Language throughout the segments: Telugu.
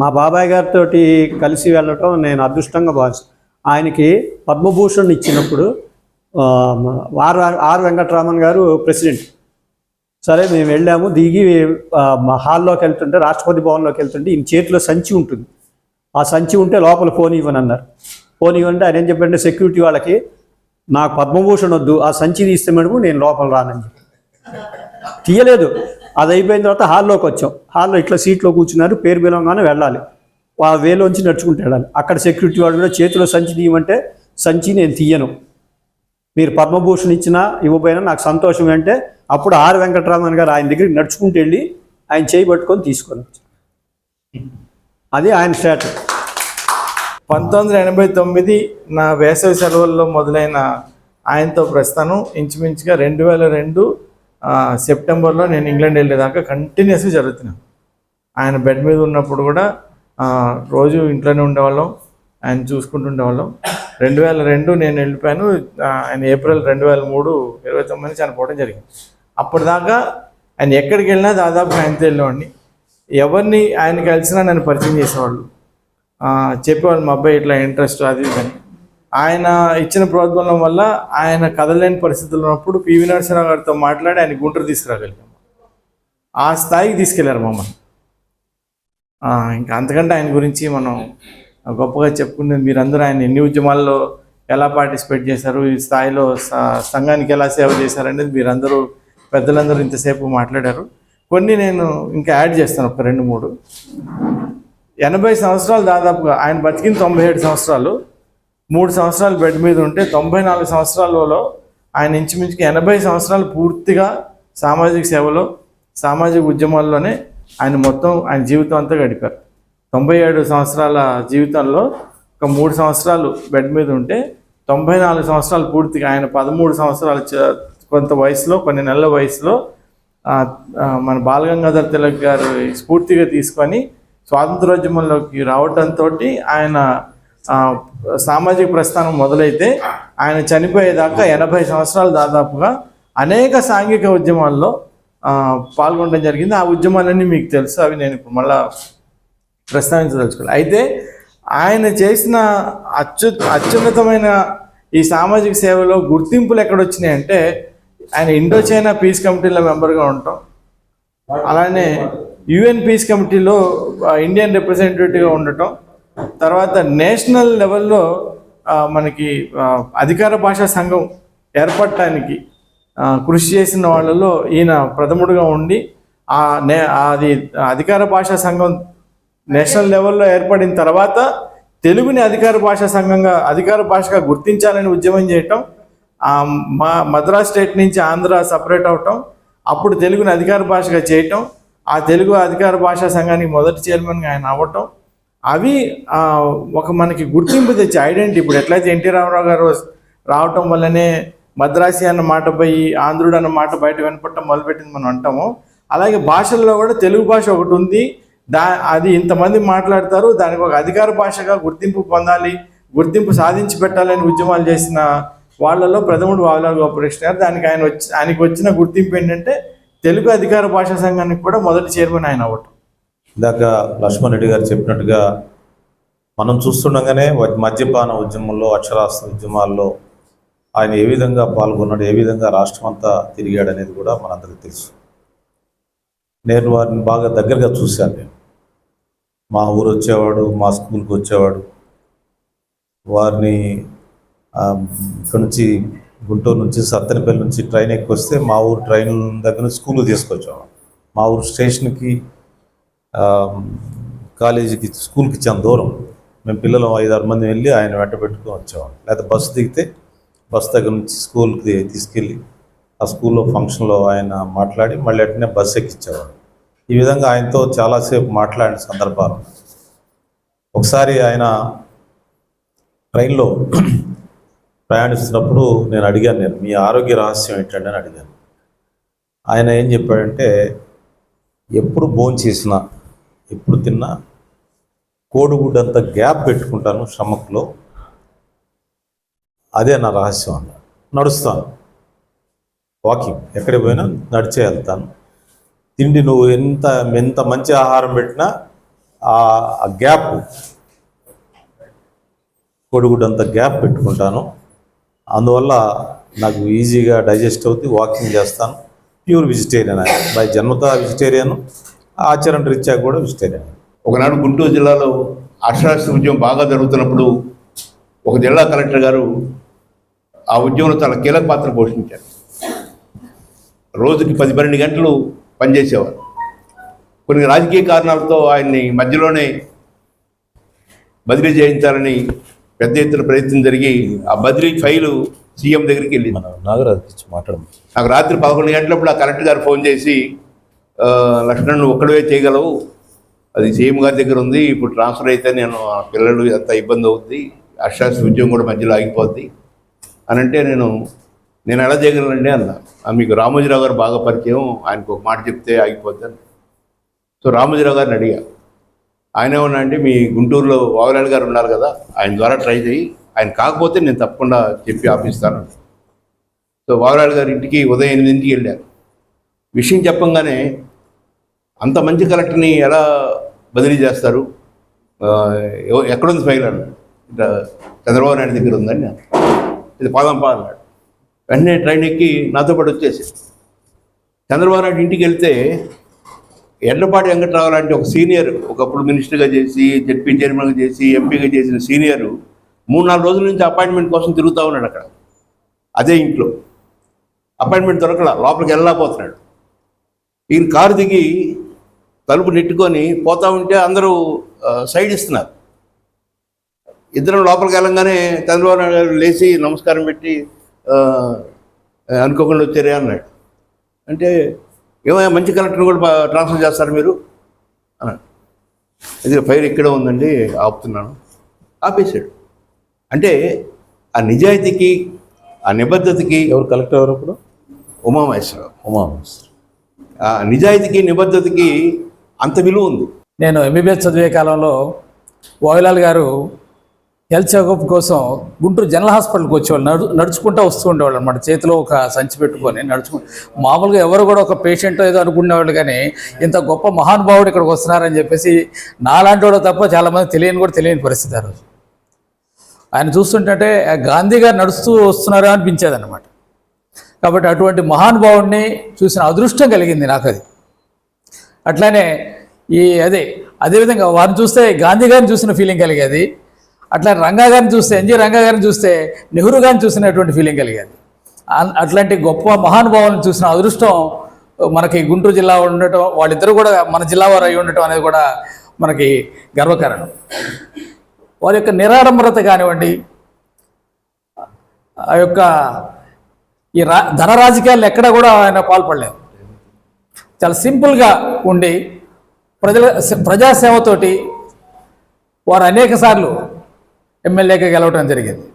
మా బాబాయ్ గారితో కలిసి వెళ్ళటం నేను అదృష్టంగా భావిస్తాను ఆయనకి పద్మభూషణ్ ఇచ్చినప్పుడు ఆర్ ఆర్ వెంకటరామన్ గారు ప్రెసిడెంట్. సరే మేము వెళ్ళాము దిగి మా హాల్లోకి వెళ్తుంటే రాష్ట్రపతి భవన్లోకి వెళ్తుంటే ఈయన చేతిలో సంచి ఉంటుంది. ఆ సంచి ఉంటే లోపల ఫోన్ ఇవ్వను అన్నారు ఫోన్ ఇవ్వండి ఆయన ఏం చెప్పంటే సెక్యూరిటీ వాళ్ళకి నాకు పద్మభూషణ్ వద్దు ఆ సంచి తీస్తే మేడము నేను లోపల రానని చెప్పి తీయలేదు. అది అయిపోయిన తర్వాత హాల్లోకి వచ్చాం. హాల్లో ఇట్లా సీట్లో కూర్చున్నారు పేరు పిలవగానే వెళ్ళాలి. ఆ వేలోంచి నడుచుకుంటూ వెళ్ళాలి. అక్కడ సెక్యూరిటీ వాడు కూడా చేతిలో సంచి తీయమంటే సంచి నేను తీయను. మీరు పద్మభూషణ్ ఇచ్చినా ఇవ్వబోయినా నాకు సంతోషం అంటే అప్పుడు ఆర్ వెంకటరామన్ గారు ఆయన దగ్గరికి నడుచుకుంటూ వెళ్ళి ఆయన చేయి పట్టుకొని తీసుకొని వచ్చారు. అది ఆయన స్టాటస్. పంతొమ్మిది వందల ఎనభై తొమ్మిది నా వేసవి సెలవుల్లో మొదలైన ఆయనతో ప్రస్థానం ఇంచుమించుగా రెండు వేల రెండు సెప్టెంబర్లో నేను ఇంగ్లాండ్ వెళ్ళేదాకా కంటిన్యూస్గా జరుగుతున్నాను ఆయన బెడ్ మీద ఉన్నప్పుడు కూడా రోజు ఇంట్లోనే ఉండేవాళ్ళం ఆయన చూసుకుంటుండేవాళ్ళం రెండు వేల రెండు నేను వెళ్ళిపోయాను ఆయన ఏప్రిల్ రెండు వేల మూడు ఇరవై తొమ్మిది చనిపోవడం జరిగింది. అప్పటిదాకా ఆయన ఎక్కడికి వెళ్ళినా దాదాపు ఆయనతో వెళ్ళేవాడిని. ఎవరిని ఆయన కలిసినా నన్ను పరిచయం చేసేవాళ్ళు. చెప్పేవాళ్ళు మా అబ్బాయి ఇట్లా ఇంట్రెస్ట్ అది ఇది అని. ఆయన ఇచ్చిన ప్రోద్బలం వల్ల ఆయన కదలేని పరిస్థితులు ఉన్నప్పుడు పివి నరసింహరావు గారితో మాట్లాడి ఆయన గుంటూరు తీసుకురాగలిగాం. ఆ స్థాయికి తీసుకెళ్ళారు మమ్మల్ని. ఇంకా అంతకంటే ఆయన గురించి మనం గొప్పగా చెప్పుకునేది మీరందరూ ఆయన ఎన్ని ఉద్యమాల్లో ఎలా పార్టిసిపేట్ చేశారు ఈ స్థాయిలో సంఘానికి ఎలా సేవ చేశారు అనేది మీరందరూ పెద్దలందరూ ఇంతసేపు మాట్లాడారు. కొన్ని నేను ఇంకా యాడ్ చేస్తాను ఒక రెండు మూడు. ఎనభై సంవత్సరాలు దాదాపుగా ఆయన బతికిన తొంభై ఏడు సంవత్సరాలు. మూడు సంవత్సరాలు బెడ్ మీద ఉంటే తొంభై నాలుగు సంవత్సరాలలో ఆయన ఇంచుమించుకి ఎనభై సంవత్సరాలు పూర్తిగా సామాజిక సేవలో సామాజిక ఉద్యమాల్లోనే ఆయన మొత్తం ఆయన జీవితం అంతా గడిపారు. తొంభై ఏడు సంవత్సరాల జీవితంలో ఒక మూడు సంవత్సరాలు బెడ్ మీద ఉంటే తొంభై నాలుగు సంవత్సరాలు పూర్తిగా ఆయన పదమూడు సంవత్సరాల కొంత వయసులో కొన్ని నెలల వయసులో మన బాలగంగాధర్ తిలక్ గారు స్ఫూర్తిగా తీసుకొని స్వాతంత్రోద్యమంలోకి రావటంతో ఆయన సామాజిక ప్రస్థానం మొదలైతే ఆయన చనిపోయేదాకా ఎనభై సంవత్సరాలు దాదాపుగా అనేక సాంఘిక ఉద్యమాల్లో పాల్గొనడం జరిగింది. ఆ ఉద్యమాలన్నీ మీకు తెలుసు. అవి నేను ఇప్పుడు మళ్ళా ప్రస్తావించదలుచుకోవాలి అయితే ఆయన చేసిన అత్యు అత్యున్నతమైన ఈ సామాజిక సేవలో గుర్తింపులు ఎక్కడొచ్చినాయి అంటే ఆయన ఇండో చైనా పీస్ కమిటీలో మెంబర్గా ఉంటాం. అలానే యుఎన్ పీస్ కమిటీలో ఇండియన్ రిప్రజెంటేటివ్గా ఉండటం. తర్వాత నేషనల్ లెవెల్లో మనకి అధికార భాషా సంఘం ఏర్పడటానికి కృషి చేసిన వాళ్ళలో ఈయన ప్రథముడుగా ఉండి ఆ నే అది అధికార భాషా సంఘం నేషనల్ లెవెల్లో ఏర్పడిన తర్వాత తెలుగుని అధికార భాషా సంఘంగా అధికార భాషగా గుర్తించాలని ఉద్యమం చేయటం మా మద్రాస్ స్టేట్ నుంచి ఆంధ్ర సపరేట్ అవటం అప్పుడు తెలుగుని అధికార భాషగా చేయటం ఆ తెలుగు అధికార భాషా సంఘానికి మొదటి చైర్మన్గా ఆయన అవ్వటం అవి ఒక మనకి గుర్తింపు తెచ్చి ఐడెంటిటీ. ఇప్పుడు ఎట్లయితే ఎన్టీ రామారావు గారు రావటం వల్లనే మద్రాసి అన్న మాట పోయి ఆంధ్రుడు అన్న మాట బయట వినపడటం మొదలుపెట్టింది మనం అంటాము. అలాగే భాషల్లో కూడా తెలుగు భాష ఒకటి ఉంది. దా అది ఇంతమంది మాట్లాడతారు. దానికి ఒక అధికార భాషగా గుర్తింపు పొందాలి గుర్తింపు సాధించి పెట్టాలని ఉద్యమాలు చేసిన వాళ్ళలో ప్రథముడు వావులాల్ గోపకృష్ణ గారు. దానికి ఆయన వచ్చి ఆయనకి వచ్చిన గుర్తింపు ఏంటంటే తెలుగు అధికార భాషా సంఘానికి కూడా మొదటి చైర్మన్ ఆయన అవ్వటం ఇందాక లక్ష్మణ్ రెడ్డి గారు చెప్పినట్టుగా మనం చూస్తుండగానే మద్యపాన ఉద్యమంలో అక్షరాస్త్ర ఉద్యమాల్లో ఆయన ఏ విధంగా పాల్గొన్నాడు ఏ విధంగా రాష్ట్రం అంతా తిరిగాడు అనేది కూడా మనందరికీ తెలుసు. నేను వారిని బాగా దగ్గరగా చూశాను నేను. మా ఊరు వచ్చేవాడు మా స్కూల్కి వచ్చేవాడు. వారిని ఇక్కడ నుంచి గుంటూరు నుంచి సత్తెనపల్లి నుంచి ట్రైన్ ఎక్కి వస్తే మా ఊరు ట్రైన్ దగ్గర నుంచి స్కూల్కి తీసుకొచ్చేవాడు మా ఊరు స్టేషన్కి కాలేజీకి స్కూల్కి ఇచ్చాను దూరం. మేము పిల్లలు ఐదారు మంది వెళ్ళి ఆయన వెంట పెట్టుకుని వచ్చేవాళ్ళం. లేకపోతే బస్సు దిగితే బస్సు దగ్గర నుంచి స్కూల్కి తీసుకెళ్ళి ఆ స్కూల్లో ఫంక్షన్లో ఆయన మాట్లాడి మళ్ళీ అట్నే బస్సు ఎక్కించేవాడు ఈ విధంగా ఆయనతో చాలాసేపు మాట్లాడిన సందర్భాలు. ఒకసారి ఆయన ట్రైన్లో ప్రయాణిస్తున్నప్పుడు నేను అడిగాను నేను మీ ఆరోగ్య రహస్యం ఏంటండి అని అడిగాను. ఆయన ఏం చెప్పాడంటే ఎప్పుడు భోంచేసినా ఎప్పుడు తిన్నా కోడిగుడ్డంత గ్యాప్ పెట్టుకుంటాను స్టమక్లో. అదే నా రహస్యం అన్న. నడుస్తాను. వాకింగ్. ఎక్కడికి పోయినా నడిచే వెళ్తాను. తిండి నువ్వు ఎంత ఎంత మంచి ఆహారం పెట్టినా ఆ గ్యాప్ కోడిగుడ్డంత గ్యాప్ పెట్టుకుంటాను. అందువల్ల నాకు ఈజీగా డైజెస్ట్ అవుతుంది వాకింగ్ చేస్తాను. ప్యూర్ వెజిటేరియన్ బై జన్మత వెజిటేరియన్. ఆచరణ రీత్యా కూడా వెజిటేరియన్ ఒకనాడు గుంటూరు జిల్లాలో అక్షరాస్యత ఉద్యమం బాగా జరుగుతున్నప్పుడు ఒక జిల్లా కలెక్టర్ గారు ఆ ఉద్యమంలో చాలా కీలక పాత్ర పోషించారు. రోజుకి పది పన్నెండు గంటలు పనిచేసేవారు. కొన్ని రాజకీయ కారణాలతో ఆయన్ని మధ్యలోనే బదిలీ చేయించాలని పెద్ద ఎత్తున ప్రయత్నం జరిగి ఆ బదిలీ ఫైలు సీఎం దగ్గరికి వెళ్ళింది. మన నాగరాజు మాట్లాడము. నాకు రాత్రి పదకొండు గంటలప్పుడు ఆ కలెక్టర్ గారు ఫోన్ చేసి "ఆ, లక్ష్మణ్ నువ్వు ఒక్కడవే చేయగలవు? అది సీఎం గారి దగ్గర ఉంది. ఇప్పుడు ట్రాన్స్ఫర్ అయితే నేను ఆ పిల్లలు ఎంత ఇబ్బంది అవుద్ది. అక్షరాస్యత ఉద్యోగం కూడా మధ్యలో ఆగిపోద్ది. అని అంటే నేను నేను ఎలా చేయగలనండి అన్న. మీకు రామోజీరావు గారు బాగా పరిచయం. ఆయనకు ఒక మాట చెప్తే ఆగిపోద్ది అని. సో రామోజీరావు గారిని అడిగా. ఆయన ఏమన్నా అంటే మీ గుంటూరులో వావరాలు గారు ఉన్నారు కదా ఆయన ద్వారా ట్రై చేయి ఆయన కాకపోతే నేను తప్పకుండా చెప్పి ఆపిస్తాను. సో వావరాలు గారి ఇంటికి ఉదయం ఎనిమిదింటికి వెళ్ళారు. విషయం చెప్పంగానే అంత మంచి కలెక్టర్ని ఎలా బదిలీ చేస్తారు? ఎక్కడుంది ఫైల్ అని? ఇట్లా చంద్రబాబు నాయుడు దగ్గర ఉందని ఇది పాదం పాదన్నాడు వెంటనే ట్రైన్ ఎక్కి నాతో పాటు వచ్చేసి. చంద్రబాబు నాయుడు ఇంటికి వెళ్తే ఎండపాటి వెంకట్రావు లాంటి ఒక సీనియర్ ఒకప్పుడు మినిస్టర్గా చేసి జడ్పీ చైర్మన్గా చేసి ఎంపీగా చేసిన సీనియరు మూడు నాలుగు రోజుల నుంచి అపాయింట్మెంట్ కోసం తిరుగుతూ ఉన్నాడు అక్కడ. అదే ఇంట్లో. అపాయింట్మెంట్ దొరకలా లోపలికి వెళ్ళలేకపోతున్నాడు. ఈయన కారు దిగి తలుపు నెట్టుకొని పోతా ఉంటే అందరూ సైడ్ ఇస్తున్నారు. ఇద్దరం లోపలికి వెళ్ళంగానే చంద్రబాబు నాయుడు గారు లేచి నమస్కారం పెట్టి అనుకోకుండా వచ్చారే అన్నాడు. అంటే ఏమైనా మంచి కలెక్టర్ కూడా ట్రాన్స్ఫర్ చేస్తారు మీరు అన్నాడు. ఇది ఫైర్ ఇక్కడే ఉందండి? ఆపుతున్నాను. ఆపేశాడు. అంటే ఆ నిజాయితీకి ఆ నిబద్ధతకి ఎవరు కలెక్టర్ ఎవరు అప్పుడు? ఉమామహేశ్వరరావు. ఉమా ఆ నిజాయితీకి నిబద్ధతకి అంత విలువ ఉంది. నేను ఎంబీబీఎస్ చదివే కాలంలో వాయులాల్ గారు హెల్త్ చెకప్ కోసం గుంటూరు జనరల్ హాస్పిటల్కి వచ్చేవాళ్ళు నడు నడుచుకుంటూ వస్తూ ఉండేవాళ్ళు అనమాట చేతిలో ఒక సంచి పెట్టుకొని నడుచుకు మామూలుగా ఎవరు కూడా ఒక పేషెంట్ ఏదో అనుకునేవాళ్ళు కానీ ఇంత గొప్ప మహానుభావుడు ఇక్కడికి వస్తున్నారని చెప్పేసి నాలాంటి వాడు తప్ప చాలామంది తెలియని కూడా తెలియని పరిస్థితి ఆ రోజు. ఆయన చూస్తుంటే గాంధీ గారు నడుస్తూ వస్తున్నారా అనిపించేది అనమాట కాబట్టి అటువంటి మహానుభావుడిని చూసిన అదృష్టం కలిగింది నాకు అది అట్లానే ఈ అదే అదేవిధంగా వారిని చూస్తే గాంధీ గారిని చూసిన ఫీలింగ్ కలిగేది. అట్లా రంగా గారిని చూస్తే ఎన్జి రంగా గారిని చూస్తే నెహ్రూ గారిని చూసినటువంటి ఫీలింగ్ కలిగేది. అట్లాంటి గొప్ప మహానుభావులను చూసిన అదృష్టం మనకి గుంటూరు జిల్లా ఉండటం వాళ్ళిద్దరూ కూడా మన జిల్లా వారు అయి ఉండటం అనేది కూడా మనకి గర్వకారణం. వారి యొక్క నిరాడంబరత కానివ్వండి ఆ యొక్క ఈ రా ధన రాజకీయాలు ఎక్కడ కూడా ఆయన పాల్పడలేదు. చాలా సింపుల్గా ఉండి ప్రజల ప్రజాసేవతోటి వారు అనేక సార్లు ఎమ్మెల్యేగా గెలవడం జరిగింది.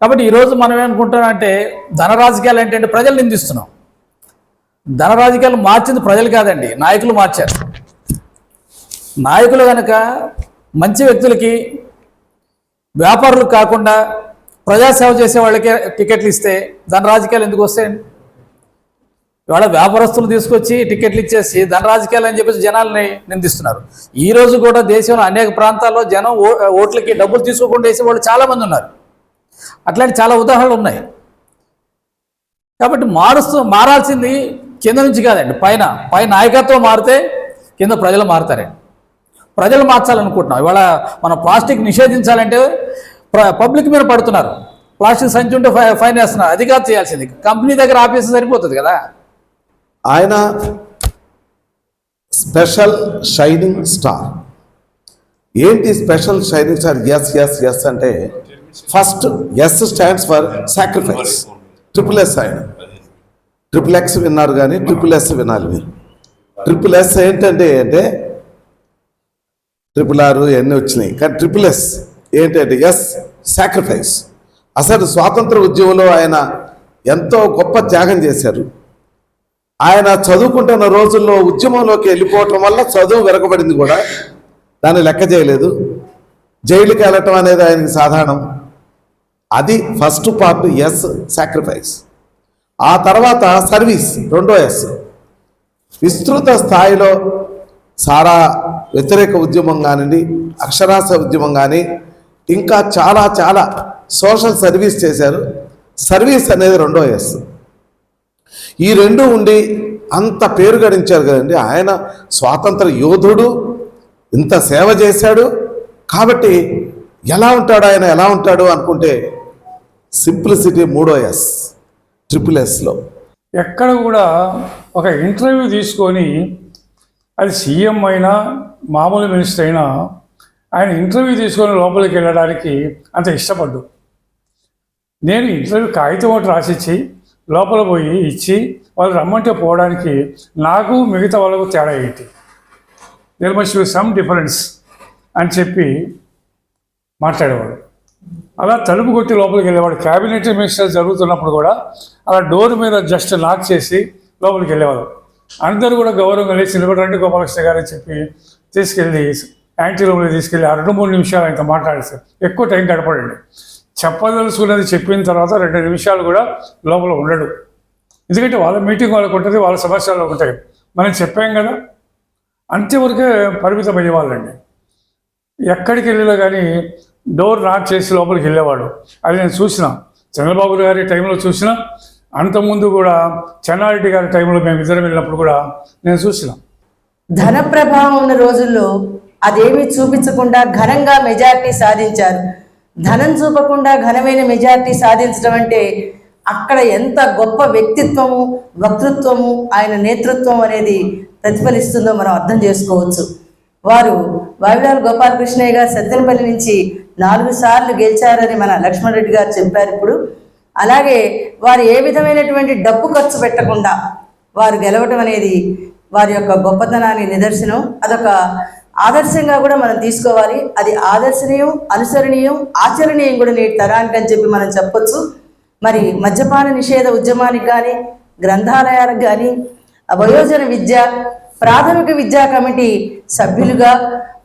కాబట్టి ఈరోజు మనం ఏమనుకుంటున్నాం అంటే ధన రాజకీయాలు ఏంటంటే ప్రజలు నిందిస్తున్నాం. ధన రాజకీయాలు మార్చింది ప్రజలు కాదండి నాయకులు మార్చారు. నాయకులు కనుక మంచి వ్యక్తులకి వ్యాపారులు కాకుండా ప్రజాసేవ చేసే వాళ్ళకే టికెట్లు ఇస్తే ధన రాజకీయాలు ఎందుకు వస్తాయండి? ఇవాళ వ్యాపారస్తులు తీసుకొచ్చి టికెట్లు ఇచ్చేసి ధన రాజకీయాలు అని చెప్పేసి జనాల్ని నిందిస్తున్నారు. ఈ రోజు కూడా దేశంలో అనేక ప్రాంతాల్లో జనం ఓట్లకి డబ్బులు తీసుకోకుండా వేసే వాళ్ళు చాలామంది ఉన్నారు. అట్లాంటి చాలా ఉదాహరణలు ఉన్నాయి. కాబట్టి మారుస్తూ మారాల్సింది కింద నుంచి కాదండి పైన పై నాయకత్వం మారితే కింద ప్రజలు మారుతారండి ప్రజలు మార్చాలనుకుంటున్నాం. ఇవాళ మనం ప్లాస్టిక్ నిషేధించాలంటే పబ్లిక్ మీద పడుతున్నారు. ప్లాస్టిక్ సంచి ఉంటే ఫై ఫైన్ వేస్తున్నారు. అది కాదు చేయాల్సింది. కంపెనీ దగ్గర ఆపేస్తే సరిపోతుంది కదా. ఆయన స్పెషల్ షైనింగ్ స్టార్. ఏంటి special shining star? S S S అంటే first S stands for sacrifice. Triple S ఆయన. ట్రిపుల్ ఎక్స్ విన్నారు కానీ ట్రిపుల్ ఎస్ వినాలి మీరు. ట్రిపుల్ ఎస్ ఏంటంటే అంటే ట్రిపుల్ ఆర్ ఇవన్నీ వచ్చినాయి? కానీ ట్రిపుల్ ఎస్ ఏంటంటే ఎస్ సాక్రిఫైస్. అసలు స్వాతంత్ర ఉద్యమంలో ఆయన ఎంతో గొప్ప త్యాగం చేశారు. ఆయన చదువుకుంటున్న రోజుల్లో ఉద్యమంలోకి వెళ్ళిపోవటం వల్ల చదువు వెరకబడింది కూడా. దాన్ని లెక్క చేయలేదు. జైలుకి వెళ్ళటం అనేది ఆయనకి సాధారణం. అది ఫస్ట్ పార్ట్ ఎస్ సాక్రిఫైస్. ఆ తర్వాత సర్వీస్ రెండో ఎస్. విస్తృత స్థాయిలో సారా వ్యతిరేక ఉద్యమం కానివ్వండి అక్షరాస్య ఉద్యమం కానీ ఇంకా చాలా చాలా సోషల్ సర్వీస్ చేశారు. సర్వీస్ అనేది రెండో ఎస్. ఈ రెండు ఉండి అంత పేరు గడించారు కదండి. ఆయన స్వాతంత్ర యోధుడు ఇంత సేవ చేశాడు. కాబట్టి ఎలా ఉంటాడు ఆయన ఎలా ఉంటాడు అనుకుంటే సింప్లిసిటీ మూడో ఎస్ ట్రిపుల్ ఎస్లో ఎక్కడ కూడా ఒక ఇంటర్వ్యూ తీసుకొని అది సీఎం అయినా మామూలు మినిస్టర్ అయినా ఆయన ఇంటర్వ్యూ తీసుకొని లోపలికి వెళ్ళడానికి అంత ఇష్టపడ్డు. నేను ఇంటర్వ్యూ కాగితం ఒకటి రాసిచ్చి లోపల పోయి ఇచ్చి వాళ్ళు రమ్మంటే పోవడానికి నాకు మిగతా వాళ్ళకు తేడా ఏంటి? There must be some difference అని చెప్పి మాట్లాడేవాడు. అలా తలుపు కొట్టి లోపలికి వెళ్ళేవాడు. క్యాబినెట్ మినిస్టర్ జరుగుతున్నప్పుడు కూడా అలా డోర్ మీద జస్ట్ లాక్ చేసి లోపలికి వెళ్ళేవాడు. అందరూ కూడా గౌరవంగా లేచి నిలబడండి గోపాలకృష్ణ గారు అని చెప్పి తీసుకెళ్ళి యాంటీ రూమ్లో తీసుకెళ్ళి ఆ రెండు మూడు నిమిషాలు ఆయనతో మాట్లాడేస్తారు ఎక్కువ టైం గడపడండి. చెప్పదలుచుకున్నది చెప్పిన తర్వాత రెండు నిమిషాలు కూడా లోపల ఉండడు. ఎందుకంటే వాళ్ళ మీటింగ్ వాళ్ళకు ఉంటుంది వాళ్ళ సమస్యలు ఉంటాయి మనం చెప్పాం కదా అంతవరకే పరిమితం అయ్యేవాళ్ళండి ఎక్కడికి వెళ్ళినా కానీ డోర్ నాక్ చేసి లోపలికి వెళ్ళేవాడు. అది నేను చూసిన. చంద్రబాబు గారి టైంలో చూసిన. అంతకుముందు కూడా చెన్నారెడ్డి గారి టైంలో మేము ఇద్దరం వెళ్ళినప్పుడు కూడా నేను చూసిన. ధన ప్రభావం ఉన్న రోజుల్లో అదేమీ చూపించకుండా ఘనంగా మెజారిటీ సాధించారు. ధనం చూపకుండా ఘనమైన మెజారిటీ సాధించడం అంటే అక్కడ ఎంత గొప్ప వ్యక్తిత్వము వక్తృత్వము ఆయన నేతృత్వం అనేది ప్రతిఫలిస్తుందో మనం అర్థం చేసుకోవచ్చు. వారు వావిలాల్ గోపాలకృష్ణయ్య గారు సత్తెనపల్లి నుంచి నాలుగు సార్లు గెలిచారని మన లక్ష్మణ్ రెడ్డి గారు చెప్పారు ఇప్పుడు. అలాగే వారు ఏ విధమైనటువంటి డబ్బు ఖర్చు పెట్టకుండా వారు గెలవటం అనేది వారి యొక్క గొప్పతనాన్ని నిదర్శనం. అదొక ఆదర్శంగా కూడా మనం తీసుకోవాలి. అది ఆదర్శనీయం అనుసరణీయం ఆచరణీయం కూడా నేటి తరానికి అని చెప్పి మనం చెప్పొచ్చు. మరి మద్యపాన నిషేధ ఉద్యమానికి కానీ గ్రంథాలయాలకు కానీ వయోజన విద్య ప్రాథమిక విద్యా కమిటీ సభ్యులుగా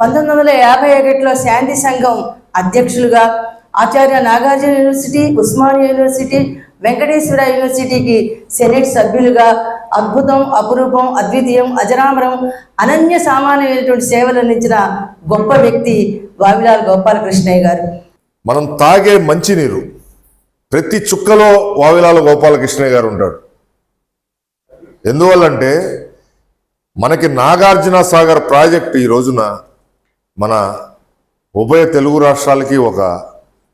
పంతొమ్మిది వందల యాభై ఒకటిలో శాంతి సంఘం అధ్యక్షులుగా ఆచార్య నాగార్జున యూనివర్సిటీ ఉస్మానియా యూనివర్సిటీ వెంకటేశ్వర యూనివర్సిటీకి సెనెట్ సభ్యులుగా అద్భుతం అపురూపం అద్వితీయం అజరామరం అనన్య సామాన్యమైనటువంటి సేవలు అందించిన గొప్ప వ్యక్తి వావిలాల్ గోపాలకృష్ణయ్య గారు. మనం తాగే మంచినీరు ప్రతి చుక్కలో వావిలాల గోపాలకృష్ణయ్య గారు ఉంటాడు. ఎందువల్లంటే మనకి నాగార్జున సాగర్ ప్రాజెక్ట్ ఈ రోజున మన ఉభయ తెలుగు రాష్ట్రాలకి ఒక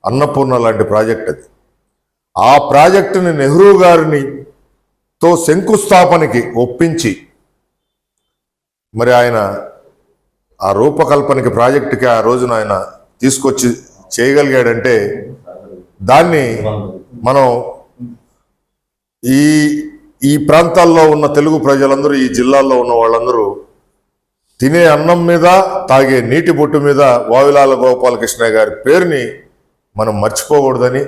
అన్నపూర్ణ లాంటి ప్రాజెక్ట్ అది. ఆ ప్రాజెక్టుని నెహ్రూ గారిని తో శంకుస్థాపనకి ఒప్పించి మరి ఆయన ఆ రూపకల్పనకి ప్రాజెక్టుకి ఆ రోజున ఆయన తీసుకొచ్చి చేయగలిగాడంటే దాన్ని మనం ఈ ఈ ప్రాంతాల్లో ఉన్న తెలుగు ప్రజలందరూ ఈ జిల్లాల్లో ఉన్న వాళ్ళందరూ తినే అన్నం మీద తాగే నీటి బొట్టు మీద వావిలాల గోపాలకృష్ణ గారి పేరుని మనం మర్చిపోకూడదని